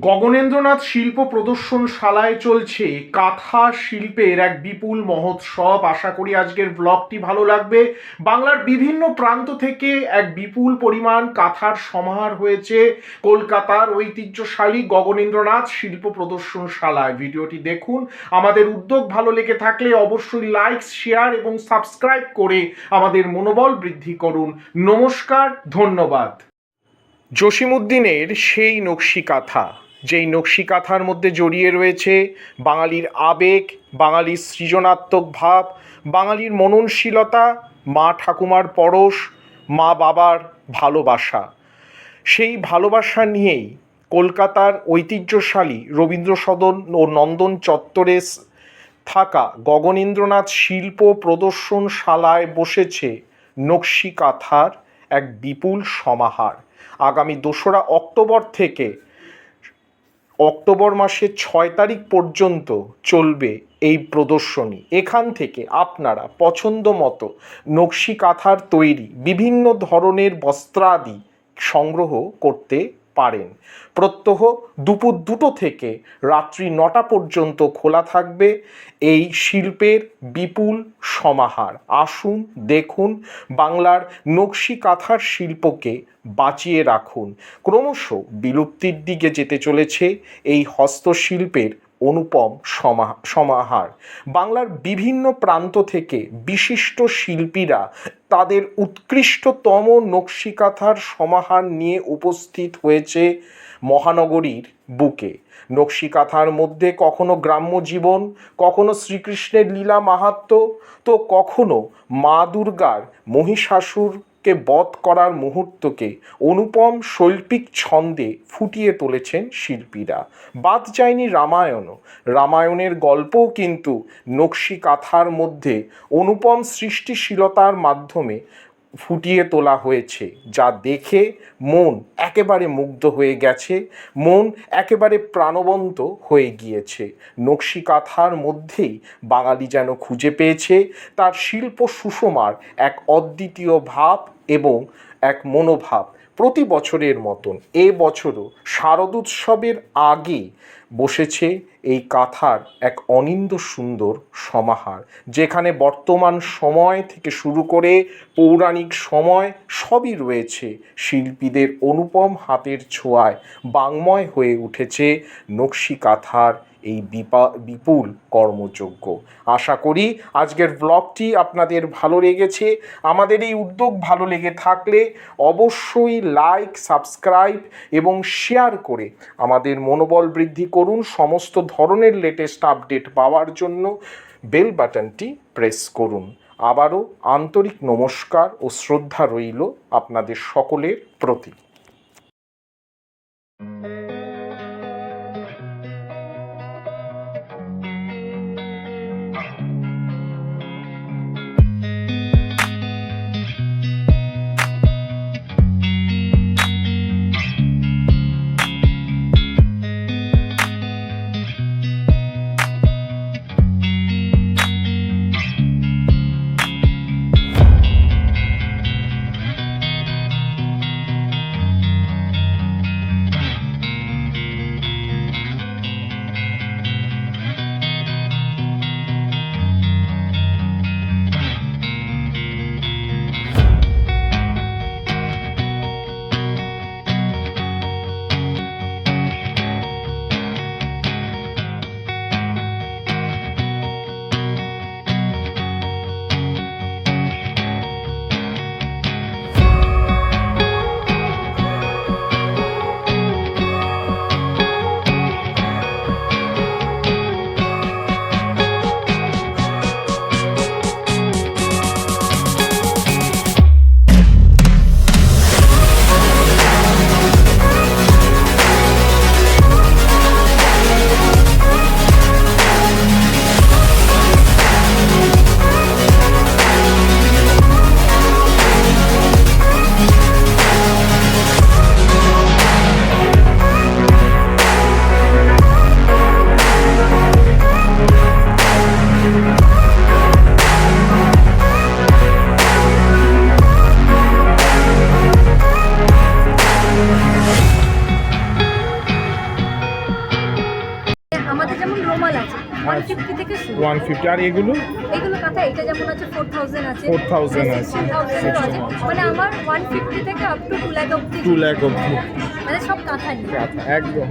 গগনেন্দ্রনাথ শিল্প প্রদর্শনশালায় চলছে কাঁথা শিল্পের এক বিপুল মহোৎসব। আশা করি আজকের ব্লগটি ভালো লাগবে। বাংলার বিভিন্ন প্রান্ত থেকে এক বিপুল পরিমাণ কাঁথার সমাহার হয়েছে কলকাতার ঐতিহ্যশালী গগনেন্দ্রনাথ শিল্প প্রদর্শনশালায়। ভিডিওটি দেখুন। আমাদের উদ্যোগ ভালো লেগে থাকলে অবশ্যই লাইক শেয়ার এবং সাবস্ক্রাইব করে আমাদের মনোবল বৃদ্ধি করুন। নমস্কার, ধন্যবাদ। জসিমুদ্দিনের সেই নকশি কাঁথা। যেই নকশি কাঁথার মধ্যে জড়িয়ে রয়েছে বাঙালির আবেগ, বাঙালির সৃজনাত্মক ভাব, বাঙালির মননশীলতা, মা ঠাকুমার পরশ, মা বাবার ভালোবাসা। সেই ভালোবাসা নিয়েই কলকাতার ঐতিহ্যশালী রবীন্দ্র সদন ও নন্দন চত্বরে থাকা গগনেন্দ্রনাথ শিল্প প্রদর্শনশালায় বসেছে নকশি কাঁথার এক বিপুল সমাহার। আগামী দোসরা অক্টোবর থেকে অক্টোবর মাসের ছয় তারিখ পর্যন্ত চলবে এই প্রদর্শনী। এখান থেকে আপনারা পছন্দ মতো নকশি কাঁথার তৈরি বিভিন্ন ধরনের বস্ত্রাদি সংগ্রহ করতে পারেন। প্রত্যহ দুপুর দুটো থেকে রাত্রি নটা পর্যন্ত খোলা থাকবে এই শিল্পের বিপুল সমাহার। আসুন, দেখুন, বাংলার নকশি কাঁথার শিল্পকে বাঁচিয়ে রাখুন। ক্রমশ বিলুপ্তির দিকে যেতে চলেছে এই হস্তশিল্পের অনুপম সমা- সমাহার। বাংলার বিভিন্ন প্রান্ত থেকে বিশিষ্ট শিল্পীরা তাদের উৎকৃষ্টতম নকশিকাঁথার সমাহার নিয়ে উপস্থিত হয়েছে মহানগরীর বুকে। নকশিকাঁথার মধ্যে কখনো গ্রাম্য জীবন, কখনো শ্রীকৃষ্ণের লীলা মাহাত্ম্য তো কখনো মা দুর্গার মহিষাসুরকে বধ করার মুহূর্তকে অনুপম শৈল্পিক ছন্দে ফুটিয়ে তুলেছেন শিল্পীরা। বাদ যায়নি রামায়ণও। রামায়ণের গল্পও কিন্তু নকশি কাঁথার মধ্যে অনুপম সৃষ্টিশীলতার মাধ্যমে ফুটিয়ে তোলা হয়েছে, যা দেখে মন একেবারে মুগ্ধ হয়ে গেছে, মন একেবারে প্রাণবন্ত হয়ে গিয়েছে। নকশি কাঁথার মধ্যেই বাঙালি যেন খুঁজে পেয়েছে তার শিল্প সুষমার এক অদ্বিতীয় ভাব এবং এক মনোভাব প্রতি বছরের মতন। এ বছরও শারদোৎসবের আগে বসেছে এই কাথার এক অনিন্দ সুন্দর সমাহার, যেখানে বর্তমান সময় থেকে শুরু করে পৌরাণিক সময় সবই রয়েছে। শিল্পীদের অনুপম হাতের ছোঁয়ায় বাংময় হয়ে উঠেছে নকশি কাঁথার এই বিপা, বিপুল কর্মযোগ্য। আশা করি আজকের ব্লগটি আপনাদের ভালো লেগেছে। আমাদের এই উদ্যোগ ভালো লেগে থাকলে অবশ্যই লাইক সাবস্ক্রাইব এবং শেয়ার করে আমাদের মনোবল বৃদ্ধি করুন সমস্ত ধরনের লেটেস্ট আপডেট পাওয়ার জন্য। বেল বাটনটি প্রেস করুন। আবারও আন্তরিক নমস্কার ও শ্রদ্ধা রইল আপনাদের সকলের প্রতি। যেমন রোমাল আছে ওয়ান ফিফটি থেকে শুরু। ওয়ান ফিফটি আর এগুলো? এইগুলো কাঁথা এটা যেমন আছে ফোর থাউজেন্ড আছে। ফোর থাউজেন্ড আছে। মানে আমার ওয়ান ফিফটি থেকে আপ টু টু ল্যাক অব্দি টু ল্যাক অব্দি মানে সব কাঁথা আচ্ছা একদম।